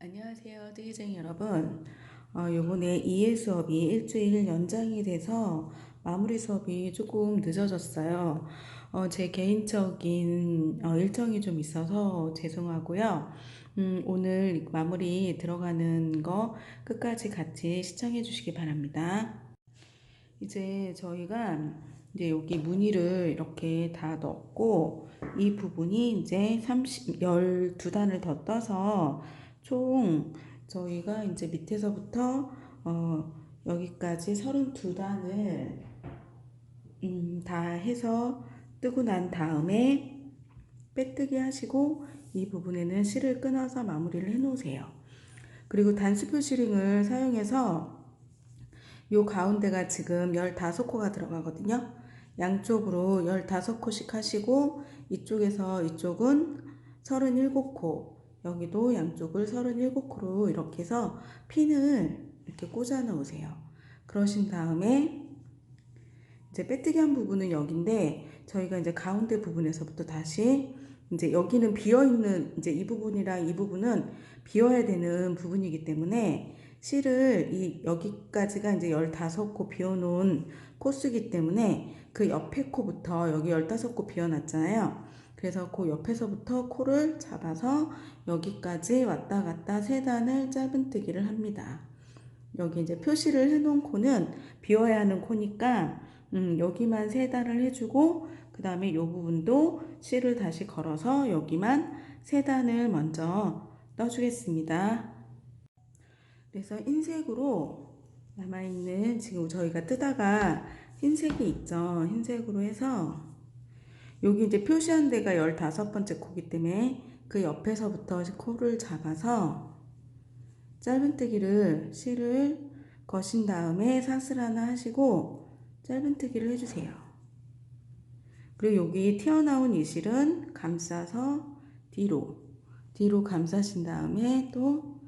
안녕하세요, 뜨기쟁이 여러분. 어, 요번에 2일 수업이 일주일 연장이 돼서 마무리 수업이 조금 늦어졌어요. 어, 제 개인적인 어, 일정이 좀 있어서 죄송하고요. 음, 오늘 마무리 들어가는 거 끝까지 같이 시청해 주시기 바랍니다. 이제 저희가 이제 여기 무늬를 이렇게 다 넣었고 이 부분이 이제 30, 12단을 더 떠서 총 저희가 이제 밑에서부터 어 여기까지 32단을 음, 다 해서 뜨고 난 다음에 빼뜨기 하시고 이 부분에는 실을 끊어서 마무리를 해 놓으세요. 그리고 단수표 시링을 사용해서 요 가운데가 지금 15코가 들어가거든요. 양쪽으로 15코씩 하시고 이쪽에서 이쪽은 37코 여기도 양쪽을 37코로 이렇게 해서 핀을 이렇게 꽂아 놓으세요. 그러신 다음에 이제 빼뜨기 한 부분은 여기인데 저희가 이제 가운데 부분에서부터 다시 이제 여기는 비어 있는 이제 이 부분이랑 이 부분은 비어야 되는 부분이기 때문에 실을 이 여기까지가 이제 15코 비워 놓은 코스기 때문에 그 옆에 코부터 여기 15코 비워 놨잖아요. 그래서 그 옆에서부터 코를 잡아서 여기까지 왔다 갔다 세 단을 짧은뜨기를 합니다. 여기 이제 표시를 해놓은 코는 비워야 하는 코니까 음, 여기만 세 단을 해주고 그 다음에 이 부분도 실을 다시 걸어서 여기만 세 단을 먼저 떠주겠습니다. 그래서 흰색으로 남아있는 지금 저희가 뜨다가 흰색이 있죠. 흰색으로 해서 여기 이제 표시한 데가 15번째 코기 때문에 그 옆에서부터 코를 잡아서 짧은뜨기를 실을 거신 다음에 사슬 하나 하시고 짧은뜨기를 해주세요. 그리고 여기 튀어나온 이 실은 감싸서 뒤로 뒤로 감싸신 다음에 또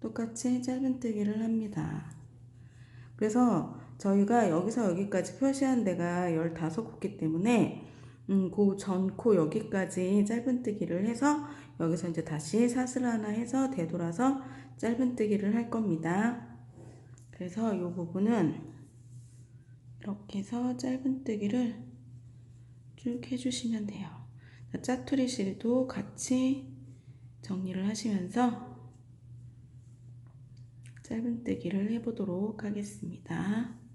똑같이 짧은뜨기를 합니다. 그래서 저희가 여기서 여기까지 표시한 데가 15코기 때문에 음, 그 전코 여기까지 짧은뜨기를 해서 여기서 이제 다시 사슬 하나 해서 되돌아서 짧은뜨기를 할 겁니다. 그래서 이 부분은 이렇게 해서 짧은뜨기를 쭉 해주시면 돼요. 짜투리 실도 같이 정리를 하시면서 짧은뜨기를 해보도록 하겠습니다.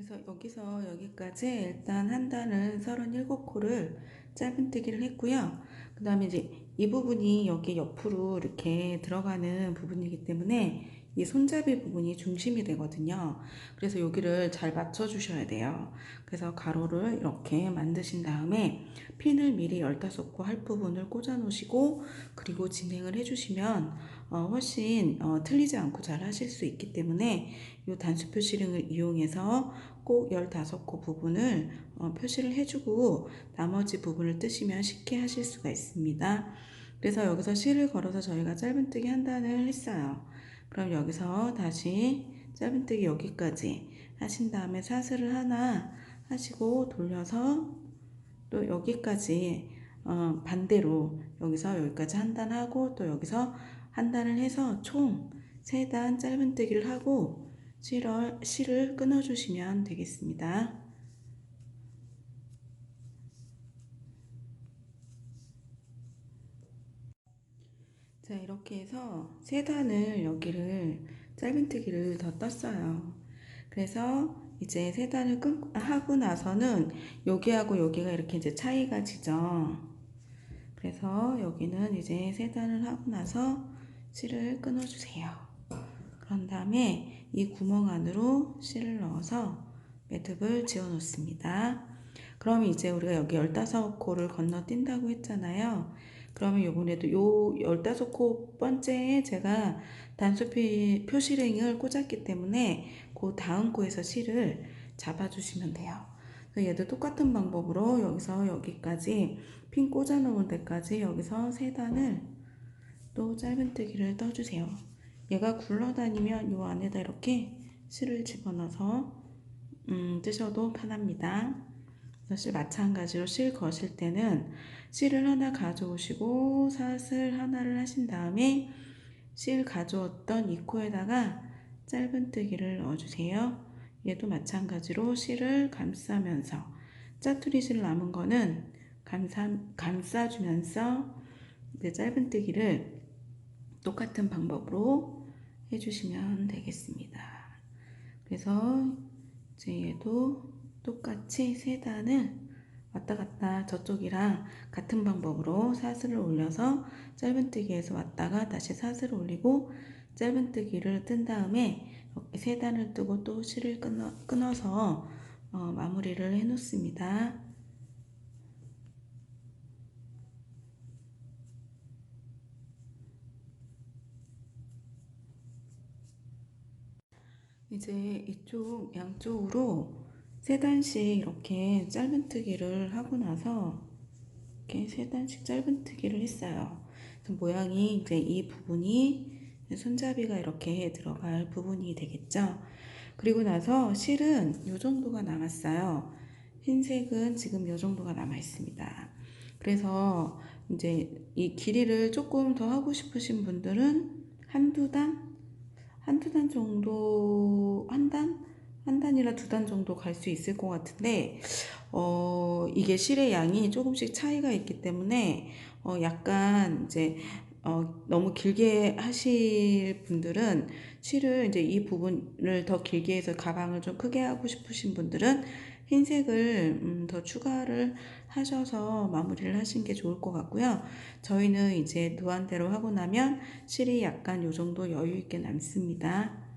그래서 여기서 여기까지 일단 한 단은 37코를 짧은뜨기를 했고요. 그 다음에 이제 이 부분이 여기 옆으로 이렇게 들어가는 부분이기 때문에 이 손잡이 부분이 중심이 되거든요. 그래서 여기를 잘 맞춰 주셔야 돼요. 그래서 가로를 이렇게 만드신 다음에 핀을 미리 15코 할 부분을 꽂아 놓으시고 그리고 진행을 해 주시면 어, 훨씬 어, 틀리지 않고 잘 하실 수 있기 때문에 이 단수 표시링을 이용해서 꼭 15코 부분을 어, 표시를 해주고 나머지 부분을 뜨시면 쉽게 하실 수가 있습니다. 그래서 여기서 실을 걸어서 저희가 짧은뜨기 한 단을 했어요. 그럼 여기서 다시 짧은뜨기 여기까지 하신 다음에 사슬을 하나 하시고 돌려서 또 여기까지 어, 반대로 여기서 여기까지 한 단 하고 또 여기서 한 단을 해서 총세단 짧은뜨기를 하고 실을, 실을 끊어주시면 되겠습니다. 자 이렇게 해서 세 단을 여기를 짧은뜨기를 더 떴어요. 그래서 이제 세 단을 끊 하고 나서는 여기하고 여기가 이렇게 이제 차이가 지죠. 그래서 여기는 이제 세 단을 하고 나서 실을 끊어주세요. 그런 다음에 이 구멍 안으로 실을 넣어서 매듭을 지어 놓습니다. 그럼 이제 우리가 여기 15코를 건너뛴다고 했잖아요. 그러면 요번에도 요 15코 번째에 제가 단수 표시링을 꽂았기 때문에 그 다음 코에서 실을 잡아주시면 돼요. 얘도 똑같은 방법으로 여기서 여기까지 핀 꽂아 놓은 데까지 여기서 세 단을 또 짧은뜨기를 떠주세요. 얘가 굴러다니면 요 안에다 이렇게 실을 집어넣어서 음, 뜨셔도 편합니다. 실 마찬가지로 실 거실 때는 실을 하나 가져오시고 사슬 하나를 하신 다음에 실 가져왔던 이 코에다가 짧은뜨기를 넣어주세요. 얘도 마찬가지로 실을 감싸면서 짜투리 실 남은 거는 감싸, 감싸주면서 짧은뜨기를 똑같은 방법으로 해주시면 되겠습니다. 그래서 이제 얘도 똑같이 세 단을 왔다 갔다 저쪽이랑 같은 방법으로 사슬을 올려서 짧은뜨기에서 왔다가 다시 사슬을 올리고 짧은뜨기를 뜬 다음에 이렇게 세 단을 뜨고 또 실을 끊어, 끊어서 어, 마무리를 해 놓습니다. 이제 이쪽 양쪽으로 세 단씩 이렇게 짧은뜨기를 하고 나서 이렇게 세 단씩 짧은뜨기를 했어요. 모양이 이제 이 부분이 손잡이가 이렇게 들어갈 부분이 되겠죠. 그리고 나서 실은 이 정도가 남았어요. 흰색은 지금 이 정도가 남아 있습니다. 그래서 이제 이 길이를 조금 더 하고 싶으신 분들은 한두 단, 한두 단 정도, 한 단? 한 단이라 두 단 정도 갈 수 있을 것 같은데, 어, 이게 실의 양이 조금씩 차이가 있기 때문에, 어, 약간 이제, 어, 너무 길게 하실 분들은 실을 이제 이 부분을 더 길게 해서 가방을 좀 크게 하고 싶으신 분들은 흰색을 음, 더 추가를 하셔서 마무리를 하신 게 좋을 것 같고요. 저희는 이제 노안대로 하고 나면 실이 약간 요 정도 여유 있게 남습니다.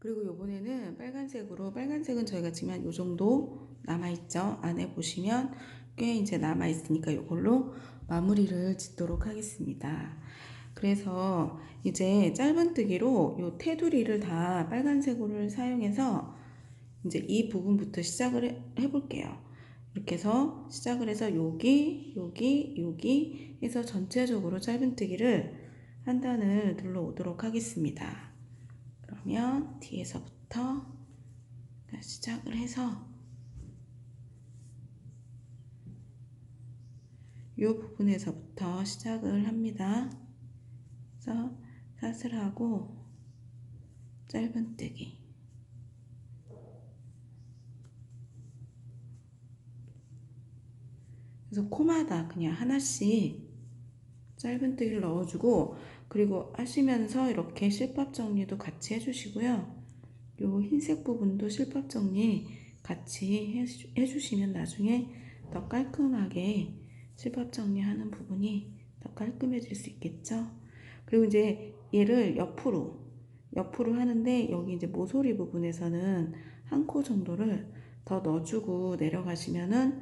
그리고 요번에는 빨간색으로 빨간색은 저희가 지금 요 정도 남아있죠. 안에 보시면 꽤 이제 남아있으니까 요걸로 마무리를 짓도록 하겠습니다. 그래서 이제 짧은뜨기로 요 테두리를 다 빨간색으로 사용해서 이제 이 부분부터 시작을 해, 해볼게요. 이렇게 해서 시작을 해서 여기, 여기, 여기 해서 전체적으로 짧은뜨기를 한 단을 눌러오도록 하겠습니다. 그러면 뒤에서부터 시작을 해서 이 부분에서부터 시작을 합니다. 그래서 사슬하고 짧은뜨기 그래서 코마다 그냥 하나씩 짧은뜨기를 넣어주고 그리고 하시면서 이렇게 실밥 정리도 같이 해주시고요. 요 흰색 부분도 실밥 정리 같이 해주시면 나중에 더 깔끔하게 실밥 정리하는 부분이 더 깔끔해질 수 있겠죠. 그리고 이제 얘를 옆으로 옆으로 하는데 여기 이제 모서리 부분에서는 한 코 정도를 더 넣어주고 내려가시면은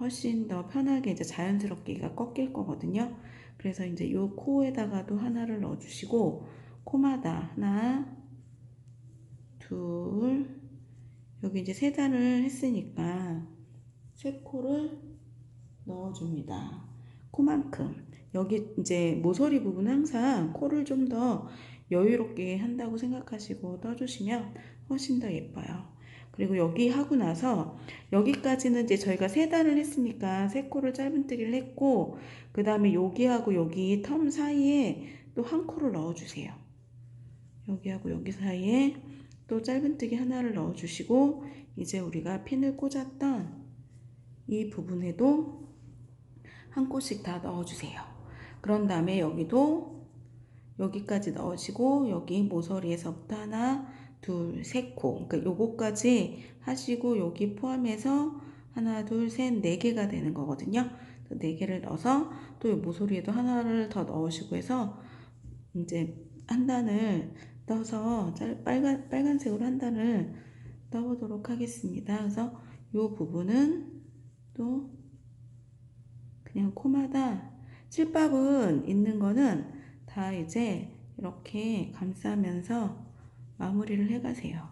훨씬 더 편하게 이제 자연스럽게 얘가 꺾일 거거든요. 그래서 이제 요 코에다가도 하나를 넣어주시고 코마다 하나, 둘, 여기 이제 세 단을 했으니까 세 코를 넣어줍니다. 코만큼 여기 이제 모서리 부분 항상 코를 좀 더 여유롭게 한다고 생각하시고 떠주시면 훨씬 더 예뻐요. 그리고 여기 하고 나서 여기까지는 이제 저희가 세 단을 했으니까 세 코를 짧은뜨기를 했고 그 다음에 여기하고 여기 텀 사이에 또 한 코를 넣어주세요. 여기하고 여기 사이에 또 짧은뜨기 하나를 넣어주시고 이제 우리가 핀을 꽂았던 이 부분에도 한 코씩 다 넣어주세요. 그런 다음에 여기도 여기까지 넣으시고 여기 모서리에서부터 하나 둘, 셋 코. 그러니까 요거까지 하시고 여기 포함해서 하나, 둘, 셋, 네 개가 되는 거거든요. 네 개를 넣어서 또 모서리에도 하나를 더 넣으시고 해서 이제 한 단을 떠서 빨간, 빨간색으로 한 단을 떠보도록 하겠습니다. 그래서 이 부분은 또 그냥 코마다 실밥은 있는 거는 다 이제 이렇게 감싸면서 마무리를 해가세요.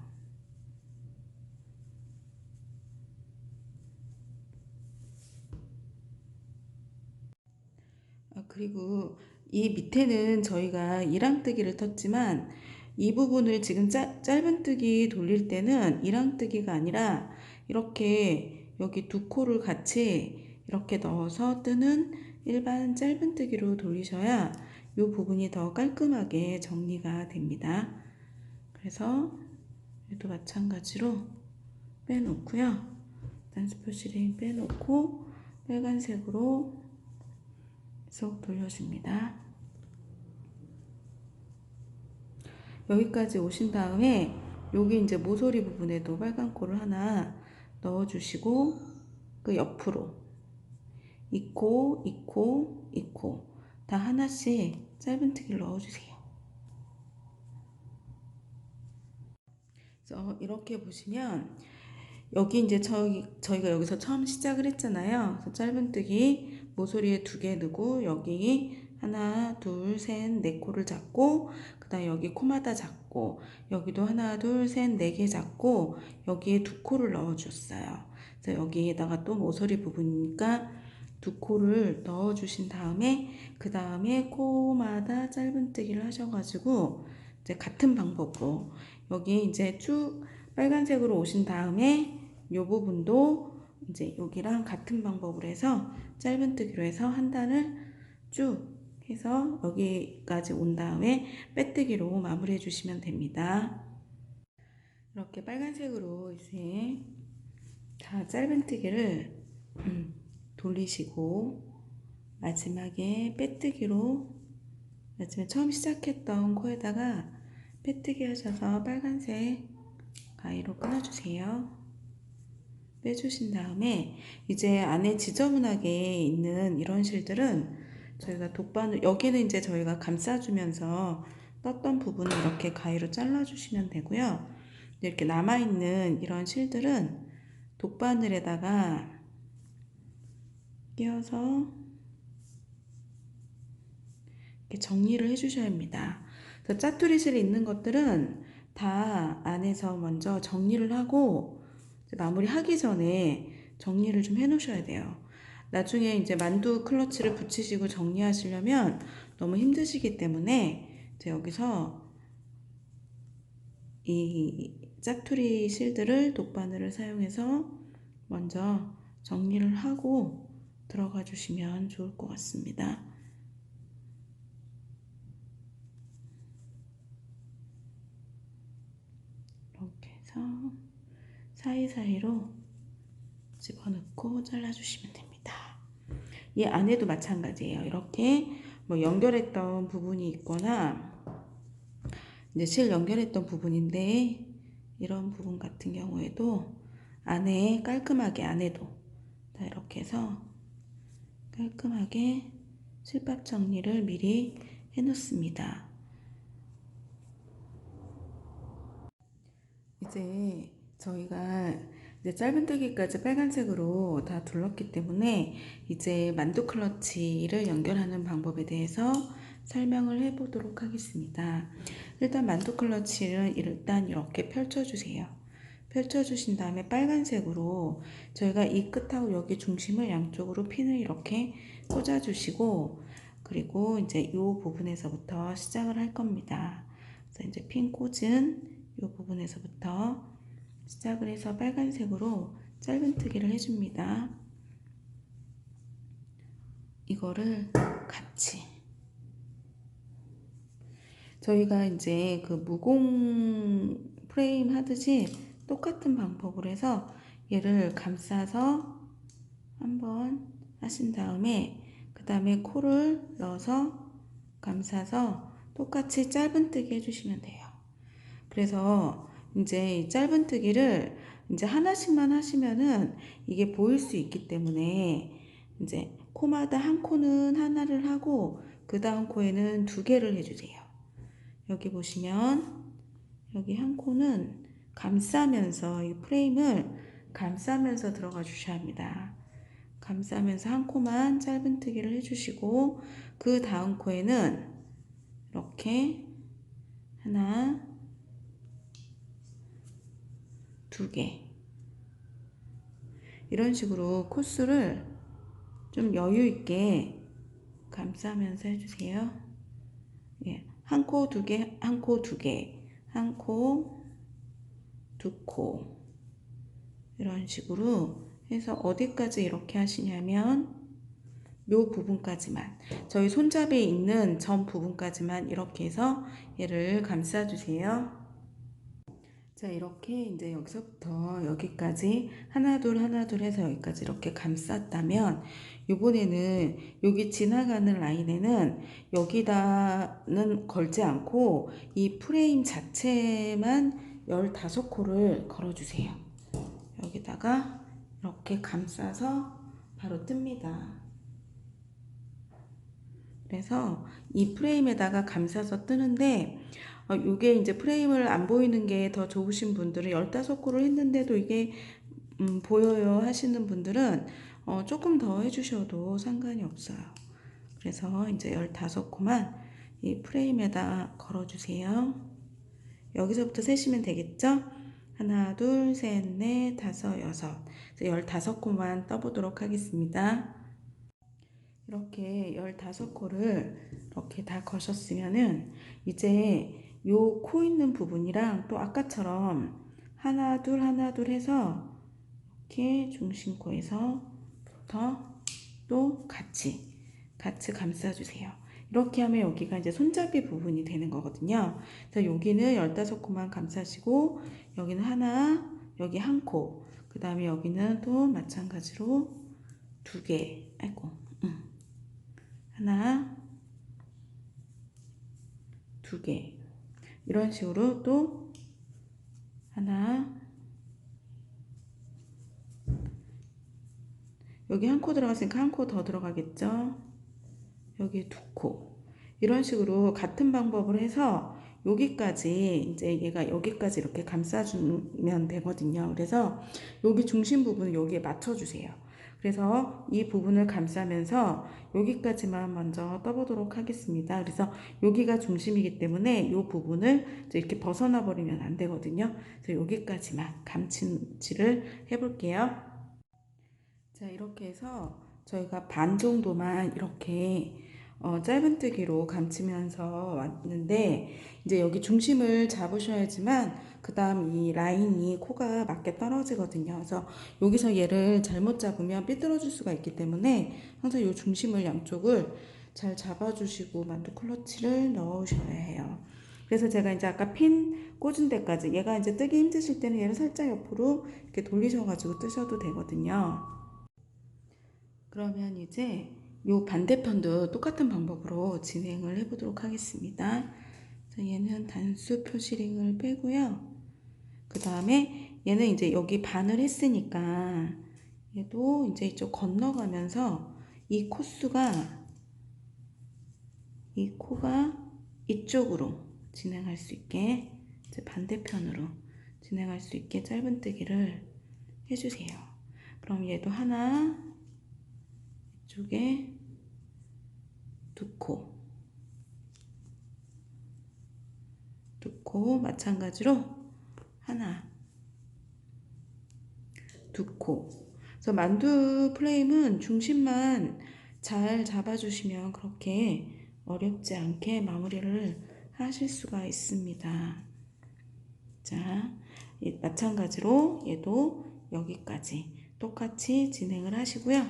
아, 그리고 이 밑에는 저희가 이랑뜨기를 텄지만 이 부분을 지금 짜, 짧은뜨기 돌릴 때는 이랑뜨기가 아니라 이렇게 여기 두 코를 같이 이렇게 넣어서 뜨는 일반 짧은뜨기로 돌리셔야 이 부분이 더 깔끔하게 정리가 됩니다. 그래서 얘도 마찬가지로 빼놓고요. 단스포시링 빼놓고 빨간색으로 계속 돌려줍니다. 여기까지 오신 다음에 여기 이제 모서리 부분에도 빨간 코를 하나 넣어주시고 그 옆으로 이 코, 이 코, 이코 다 하나씩 짧은뜨기를 넣어주세요. 그래서 이렇게 보시면 여기 이제 저희, 저희가 여기서 처음 시작을 했잖아요. 그래서 짧은뜨기 모서리에 두 개 넣고 여기 하나, 둘, 셋, 네 코를 잡고 그 다음 여기 코마다 잡고 여기도 하나, 둘, 셋, 네 개 잡고 여기에 두 코를 넣어 줬어요. 그래서 여기에다가 또 모서리 부분이니까 두 코를 넣어 주신 다음에 그 다음에 코마다 짧은뜨기를 하셔가지고 이제 같은 방법으로 여기 이제 쭉 빨간색으로 오신 다음에 이 부분도 이제 여기랑 같은 방법으로 해서 짧은뜨기로 해서 한 단을 쭉 해서 여기까지 온 다음에 빼뜨기로 마무리해 주시면 됩니다. 이렇게 빨간색으로 이제 다 짧은뜨기를 음, 돌리시고 마지막에 빼뜨기로 마지막에 처음 시작했던 코에다가 빼뜨기 하셔서 빨간색 가위로 끊어주세요. 빼주신 다음에 이제 안에 지저분하게 있는 이런 실들은 저희가 독반을 여기는 이제 저희가 감싸주면서 떴던 부분을 이렇게 가위로 잘라주시면 되고요. 이렇게 남아있는 이런 실들은 독바늘에다가 끼워서 이렇게 정리를 해주셔야 합니다. 짜투리 실이 있는 것들은 다 안에서 먼저 정리를 하고 마무리 하기 전에 정리를 좀 해 놓으셔야 돼요. 나중에 이제 만두 클러치를 붙이시고 정리하시려면 너무 힘드시기 때문에 여기서 이 짜투리 실들을 독바늘을 사용해서 먼저 정리를 하고 들어가 주시면 좋을 것 같습니다. 해서 사이사이로 집어넣고 잘라주시면 됩니다. 이 안에도 마찬가지예요. 이렇게 뭐 연결했던 부분이 있거나 이제 실 연결했던 부분인데 이런 부분 같은 경우에도 안에 깔끔하게 안에도 다 이렇게 해서 깔끔하게 실밥 정리를 미리 해 놓습니다. 이제 저희가 이제 짧은뜨기까지 빨간색으로 다 둘렀기 때문에 이제 만두 클러치를 연결하는 방법에 대해서 설명을 해 보도록 하겠습니다. 일단 만두 클러치를 일단 이렇게 펼쳐 주세요. 펼쳐 주신 다음에 빨간색으로 저희가 이 끝하고 여기 중심을 양쪽으로 핀을 이렇게 꽂아 주시고 그리고 이제 이 부분에서부터 시작을 할 겁니다. 그래서 이제 핀 꽂은 이 부분에서부터 시작을 해서 빨간색으로 짧은뜨기를 해줍니다. 이거를 같이 저희가 이제 그 무공 프레임 하듯이 똑같은 방법으로 해서 얘를 감싸서 한번 하신 다음에 그 다음에 코를 넣어서 감싸서 똑같이 짧은뜨기 해주시면 돼요. 그래서 이제 짧은뜨기를 이제 하나씩만 하시면은 이게 보일 수 있기 때문에 이제 코마다 한 코는 하나를 하고 그 다음 코에는 두 개를 해주세요. 여기 보시면 여기 한 코는 감싸면서 이 프레임을 감싸면서 들어가 주셔야 합니다. 감싸면서 한 코만 짧은뜨기를 해주시고 그 다음 코에는 이렇게 하나 두 개. 이런 식으로 코스를 좀 여유 있게 감싸면서 해주세요. 예, 한 코 두 개, 한 코 두 개, 한 코, 두 코. 이런 식으로 해서 어디까지 이렇게 하시냐면 요 부분까지만 저희 손잡이에 있는 점 부분까지만 이렇게 해서 얘를 감싸주세요. 자 이렇게 이제 여기서부터 여기까지 하나 둘 하나 둘 해서 여기까지 이렇게 감쌌다면 요번에는 여기 지나가는 라인에는 여기다는 걸지 않고 이 프레임 자체만 15코를 걸어주세요. 여기다가 이렇게 감싸서 바로 뜹니다. 그래서 이 프레임에다가 감싸서 뜨는데 어, 이게 이제 프레임을 안 보이는 게 더 좋으신 분들은 15코를 했는데도 이게 음, 보여요 하시는 분들은 어, 조금 더 해주셔도 상관이 없어요. 그래서 이제 15코만 이 프레임에다 걸어주세요. 여기서부터 세시면 되겠죠? 하나, 둘, 셋, 넷, 다섯, 여섯. 15코만 떠보도록 하겠습니다. 이렇게 15코를 이렇게 다 거셨으면은 이제 요 코 있는 부분이랑 또 아까처럼 하나 둘 하나 둘 해서 이렇게 중심코에서부터 또 같이 같이 감싸주세요. 이렇게 하면 여기가 이제 손잡이 부분이 되는 거거든요. 자, 여기는 15코만 감싸시고 여기는 하나, 여기 한 코, 그 다음에 여기는 또 마찬가지로 두 개, 아이고, 음. 하나, 두 개. 이런 식으로 또 하나, 여기 한 코 들어갔으니까 한 코 더 들어가겠죠? 여기 두 코. 이런 식으로 같은 방법을 해서 여기까지 이제 얘가 여기까지 이렇게 감싸주면 되거든요. 그래서 여기 중심 부분을 여기에 맞춰주세요. 그래서 이 부분을 감싸면서 여기까지만 먼저 떠보도록 하겠습니다. 그래서 여기가 중심이기 때문에 이 부분을 이렇게 벗어나 버리면 안 되거든요. 그래서 여기까지만 감침질을 해볼게요. 자 이렇게 해서 저희가 반 정도만 이렇게 어, 짧은뜨기로 감치면서 왔는데 이제 여기 중심을 잡으셔야지만 그 다음 이 라인이 코가 맞게 떨어지거든요. 그래서 여기서 얘를 잘못 잡으면 삐뚤어질 수가 있기 때문에 항상 이 중심을 양쪽을 잘 잡아주시고 만두 클러치를 넣으셔야 해요. 그래서 제가 이제 아까 핀 꽂은 데까지 얘가 이제 뜨기 힘드실 때는 얘를 살짝 옆으로 이렇게 돌리셔가지고 뜨셔도 되거든요. 그러면 이제 요 반대편도 똑같은 방법으로 진행을 해보도록 하겠습니다. 자, 얘는 단수 표시링을 빼고요. 그 다음에 얘는 이제 여기 반을 했으니까 얘도 이제 이쪽 건너가면서 이 코수가 이 코가 이쪽으로 진행할 수 있게 이제 반대편으로 진행할 수 있게 짧은뜨기를 해주세요. 그럼 얘도 하나 이쪽에 두 코, 두 코 마찬가지로 하나, 두 코. 그래서 만두 프레임은 중심만 잘 잡아주시면 그렇게 어렵지 않게 마무리를 하실 수가 있습니다. 자, 마찬가지로 얘도 여기까지 똑같이 진행을 하시고요.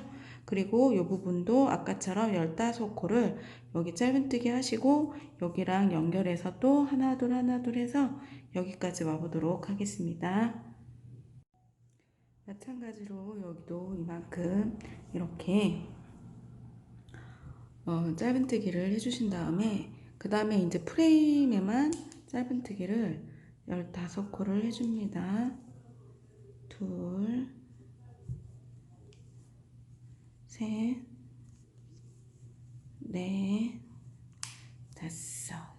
그리고 이 부분도 아까처럼 15코를 여기 짧은뜨기 하시고 여기랑 연결해서 또 하나 둘 하나 둘 해서 여기까지 와보도록 하겠습니다. 마찬가지로 여기도 이만큼 이렇게 어, 짧은뜨기를 해주신 다음에 그 다음에 이제 프레임에만 짧은뜨기를 15코를 해줍니다. 둘 셋, 넷, 다섯.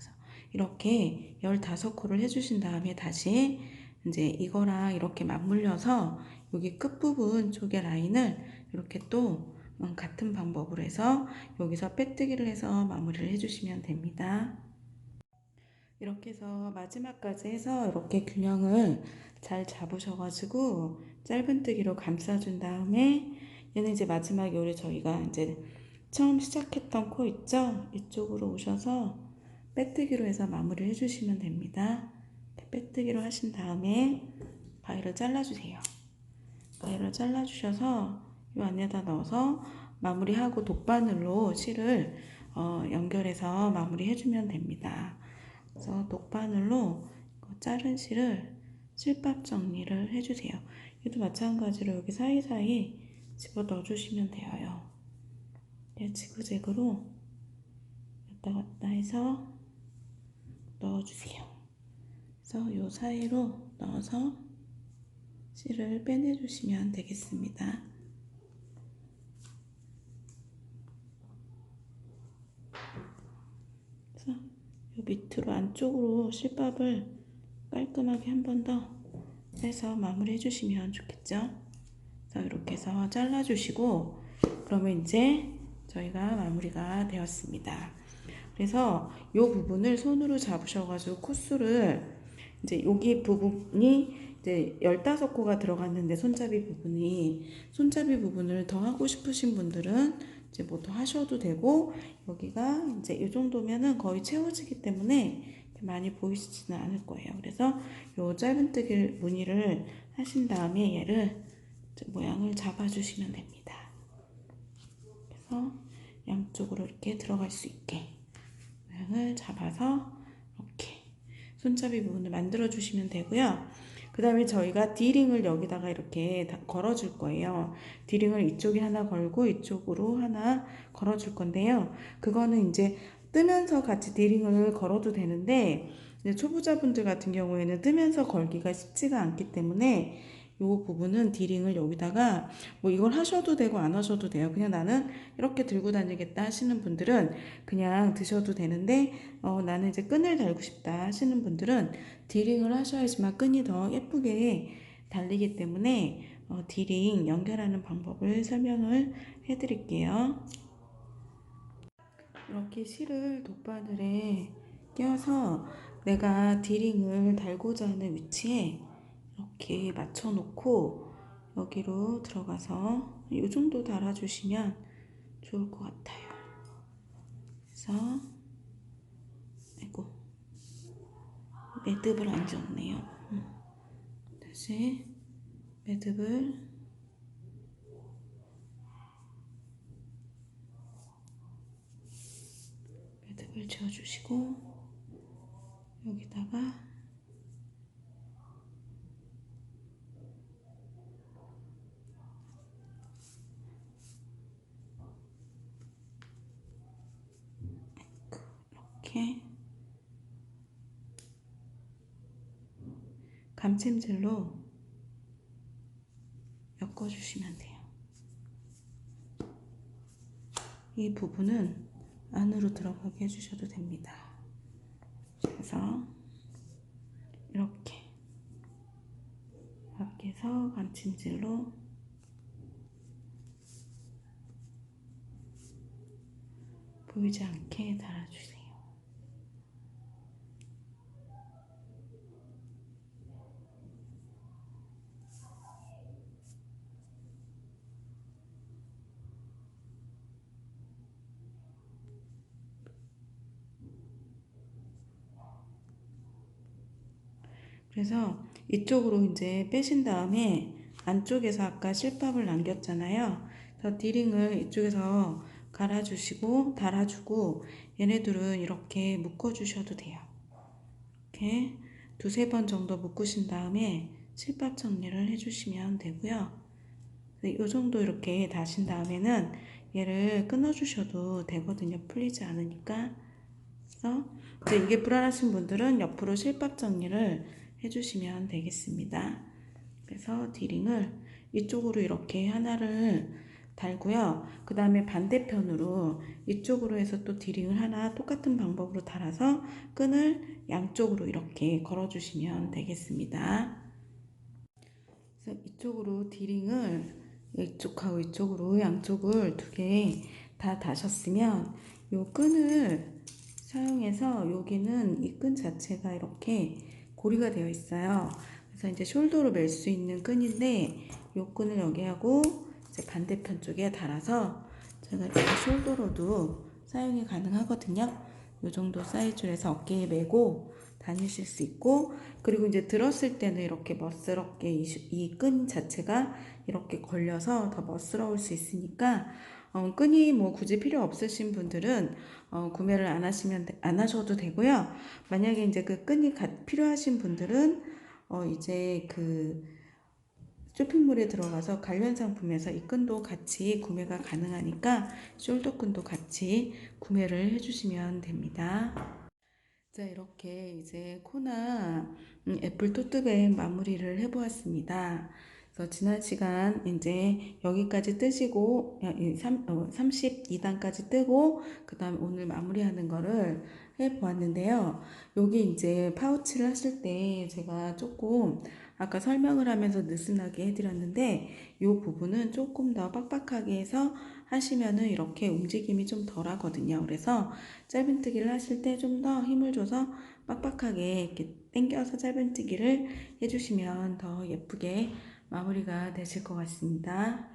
이렇게 15코를 해주신 다음에 다시 이제 이거랑 이렇게 맞물려서 여기 끝부분 쪽의 라인을 이렇게 또 음, 같은 방법으로 해서 여기서 빼뜨기를 해서 마무리를 해주시면 됩니다. 이렇게 해서 마지막까지 해서 이렇게 균형을 잘 잡으셔가지고 짧은뜨기로 감싸준 다음에 얘는 이제 마지막에 우리 저희가 이제 처음 시작했던 코 있죠? 이쪽으로 오셔서 빼뜨기로 해서 마무리를 해주시면 됩니다. 빼뜨기로 하신 다음에 가위를 잘라주세요. 얘를 잘라주셔서 이 안에다 넣어서 마무리하고 독바늘로 실을 어, 연결해서 마무리해주면 됩니다. 그래서 독바늘로 그 자른 실을 실밥 정리를 해주세요. 얘도 마찬가지로 여기 사이사이 집어 넣어주시면 돼요. 네, 지그재그로 왔다 갔다 해서 넣어주세요. 그래서 이 사이로 넣어서 실을 빼내주시면 되겠습니다. 그래서 이 밑으로 안쪽으로 실밥을 깔끔하게 한 번 더 해서 마무리 해주시면 좋겠죠. 그래서 이렇게 해서 잘라주시고 그러면 이제 저희가 마무리가 되었습니다. 그래서 이 부분을 손으로 잡으셔가지고 코스를 이제 여기 부분이 이제 15코가 들어갔는데 손잡이 부분이 손잡이 부분을 더 하고 싶으신 분들은 이제 뭐 더 하셔도 되고 여기가 이제 이 정도면은 거의 채워지기 때문에 많이 보이시지는 않을 거예요. 그래서 요 짧은뜨기 무늬를 하신 다음에 얘를 모양을 잡아주시면 됩니다. 그래서 양쪽으로 이렇게 들어갈 수 있게 모양을 잡아서 이렇게 손잡이 부분을 만들어 주시면 되고요. 그 다음에 저희가 디링을 여기다가 이렇게 걸어 줄 거예요. 디링을 이쪽에 하나 걸고 이쪽으로 하나 걸어 줄 건데요. 그거는 이제 뜨면서 같이 디링을 걸어도 되는데 초보자분들 같은 경우에는 뜨면서 걸기가 쉽지가 않기 때문에 이 부분은 디링을 여기다가 뭐 이걸 하셔도 되고 안 하셔도 돼요. 그냥 나는 이렇게 들고 다니겠다 하시는 분들은 그냥 드셔도 되는데 어, 나는 이제 끈을 달고 싶다 하시는 분들은 디링을 하셔야지만 끈이 더 예쁘게 달리기 때문에 어, 디링 연결하는 방법을 설명을 해드릴게요. 이렇게 실을 돗바늘에 껴서 내가 디링을 달고자 하는 위치에 이렇게 맞춰 놓고 여기로 들어가서 이 정도 달아주시면 좋을 것 같아요. 그래서 아이고 매듭을 안 지었네요. 음. 다시 매듭을 매듭을 지어주시고 여기다가 이렇게 감침질로 엮어주시면 돼요. 이 부분은 안으로 들어가게 해주셔도 됩니다. 그래서 이렇게 해서 감침질로 보이지 않게 달아주세요. 그래서 이쪽으로 이제 빼신 다음에 안쪽에서 아까 실밥을 남겼잖아요. 그래서 디링을 이쪽에서 갈아주시고 달아주고 얘네들은 이렇게 묶어주셔도 돼요. 이렇게 두세 번 정도 묶으신 다음에 실밥 정리를 해주시면 되고요. 이 정도 이렇게 다신 다음에는 얘를 끊어주셔도 되거든요. 풀리지 않으니까. 그래서 이제 이게 불안하신 분들은 옆으로 실밥 정리를 해주시면 되겠습니다. 그래서 디링을 이쪽으로 이렇게 하나를 달고요. 그 다음에 반대편으로 이쪽으로 해서 또 디링을 하나 똑같은 방법으로 달아서 끈을 양쪽으로 이렇게 걸어주시면 되겠습니다. 그래서 이쪽으로 디링을 이쪽하고 이쪽으로 양쪽을 두 개 다 다셨으면 이 끈을 사용해서 여기는 이 끈 자체가 이렇게 고리가 되어 있어요. 그래서 이제 숄더로 멜 수 있는 끈인데 이 끈을 여기 하고 이제 반대편 쪽에 달아서 제가 이렇게 숄더로도 사용이 가능하거든요. 이 정도 사이즈로 해서 어깨에 메고 다니실 수 있고 그리고 이제 들었을 때는 이렇게 멋스럽게 이 끈 자체가 이렇게 걸려서 더 멋스러울 수 있으니까 어, 끈이 뭐 굳이 필요 없으신 분들은 어, 구매를 안 하시면 되- 안 하셔도 되고요. 만약에 이제 그 끈이 가- 필요하신 분들은 어, 이제 그 쇼핑몰에 들어가서 관련 상품에서 이 끈도 같이 구매가 가능하니까 숄더 끈도 같이 구매를 해주시면 됩니다. 자, 이렇게 이제 코나 음, 애플 토트백 마무리를 해보았습니다. 그래서 지난 시간 이제 여기까지 뜨시고 야, 이 삼- 어, 32단까지 뜨고 그 다음 오늘 마무리하는 거를 해보았는데요. 여기 이제 파우치를 하실 때 제가 조금 아까 설명을 하면서 느슨하게 해드렸는데 이 부분은 조금 더 빡빡하게 해서 하시면은 이렇게 움직임이 좀 덜 하거든요. 그래서 짧은뜨기를 하실 때 좀 더 힘을 줘서 빡빡하게 이렇게 당겨서 짧은뜨기를 해주시면 더 예쁘게 마무리가 되실 것 같습니다.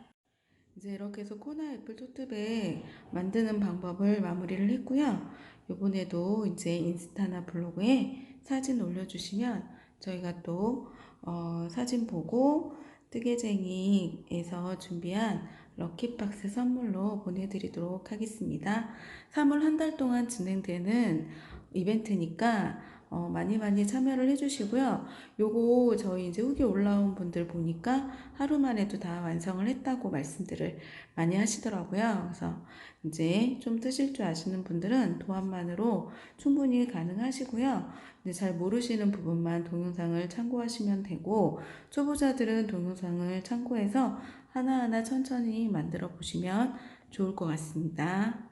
이제 이렇게 해서 코나 애플 토트백 만드는 방법을 마무리를 했고요. 요번에도 이제 인스타나 블로그에 사진 올려주시면 저희가 또 어, 사진 보고 뜨개쟁이에서 준비한 럭키박스 선물로 보내드리도록 하겠습니다. 3월 한 달 동안 진행되는 이벤트니까 어, 많이 많이 참여를 해주시고요. 요거 저희 이제 후기 올라온 분들 보니까 하루 만에도 다 완성을 했다고 말씀들을 많이 하시더라고요. 그래서 이제 좀 뜨실 줄 아시는 분들은 도안만으로 충분히 가능하시고요. 근데 잘 모르시는 부분만 동영상을 참고하시면 되고 초보자들은 동영상을 참고해서 하나하나 천천히 만들어 보시면 좋을 것 같습니다.